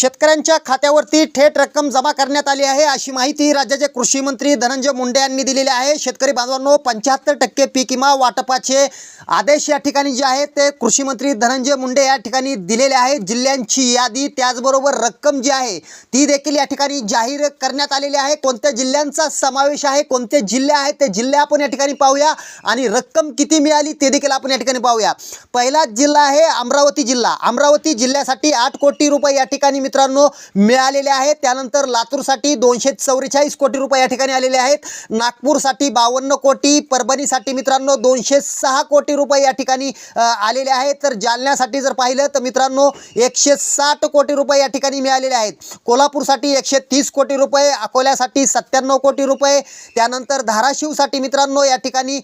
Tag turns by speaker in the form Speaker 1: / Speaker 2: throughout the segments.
Speaker 1: शेतकऱ्यांच्या खात्यावरती थेट रक्कम जमा करण्यात आली आहे. अशी माहिती राज्याचे कृषी मंत्री धनंजय मुंडे यांनी दिलेली आहे. शेतकरी बांधवांनो पंच्याहत्तर टक्के पीक विमा वाटपाचे आदेश या ठिकाणी जे आहेत ते कृषी मंत्री धनंजय मुंडे या ठिकाणी दिलेले आहेत जिल्ह्यांची यादी त्याचबरोबर रक्कम जी आहे ती देखील या ठिकाणी जाहीर करण्यात आलेली आहे. कोणत्या जिल्ह्यांचा समावेश आहे कोणते जिल्हे आहेत ते जिल्हे आपण या ठिकाणी पाहूया आणि रक्कम किती मिळाली ते देखील आपण या ठिकाणी पाहूया. पहिला जिल्हा आहे अमरावती जिल्हा. अमरावती जिल्ह्यासाठी आठ कोटी रुपये या ठिकाणी मित्रांनो मिळालेले आहेत. त्यानंतर लातूरसाठी दोनशे चौवेचाळीस कोटी रुपये या ठिकाणी आलेले आहेत. नागपूरसाठी बावन्न कोटी परभणीसाठी मित्रांनो दोनशे सहा कोटी रुपये या ठिकाणी आलेले आहेत. तर जालन्यासाठी जर पाहिलं तर मित्रांनो एकशे साठ कोटी रुपये या ठिकाणी मिळालेले आहेत. कोल्हापूरसाठी एकशे तीस कोटी रुपये अकोल्यासाठी सत्त्याण्णव कोटी रुपये. त्यानंतर धाराशिवसाठी मित्रांनो या ठिकाणी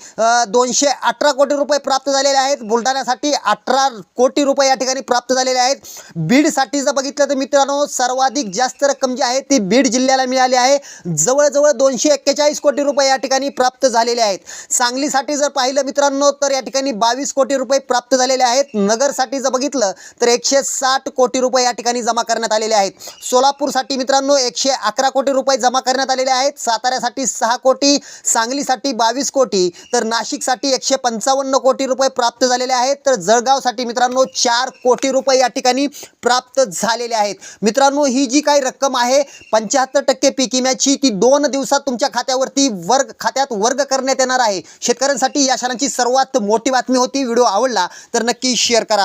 Speaker 1: दोनशे अठरा कोटी रुपये प्राप्त झालेले आहेत. बुलढाण्यासाठी अठरा कोटी रुपये या ठिकाणी प्राप्त झालेले आहेत. बीडसाठी जर बघितलं तर मित्र मित्रांनो सर्वाधिक जास्त रक्कम जी आहे ती बीड जिल्ह्याला मिळाली आहे. जवळजवळ दोनशे एक्केचाळीस कोटी रुपये या ठिकाणी प्राप्त झालेले आहेत. सांगलीसाठी जर पाहिलं मित्रांनो तर या ठिकाणी बावीस कोटी रुपये प्राप्त झालेले आहेत. नगरसाठी जर बघितलं तर एकशे साठ कोटी रुपये या ठिकाणी जमा करण्यात आलेले आहेत. सोलापूरसाठी मित्रांनो एकशे अकरा कोटी रुपये जमा करण्यात आलेले आहेत. साताऱ्यासाठी सहा कोटी सांगलीसाठी बावीस कोटी तर नाशिकसाठी एकशे पंचावन्न कोटी रुपये प्राप्त झालेले आहेत. तर जळगावसाठी मित्रांनो चार कोटी रुपये या ठिकाणी प्राप्त झालेले आहेत. मित्रांनो ही जी काही रक्कम आहे पंच्याहत्तर टक्के पीक विम्याची ती दोन दिवसात तुमच्या खात्यावरती वर्ग खात्यात वर्ग करण्यात येणार आहे. शेतकऱ्यांसाठी या क्षणांची सर्वात मोठी बातमी होती. व्हिडिओ आवडला तर नक्की शेअर करा.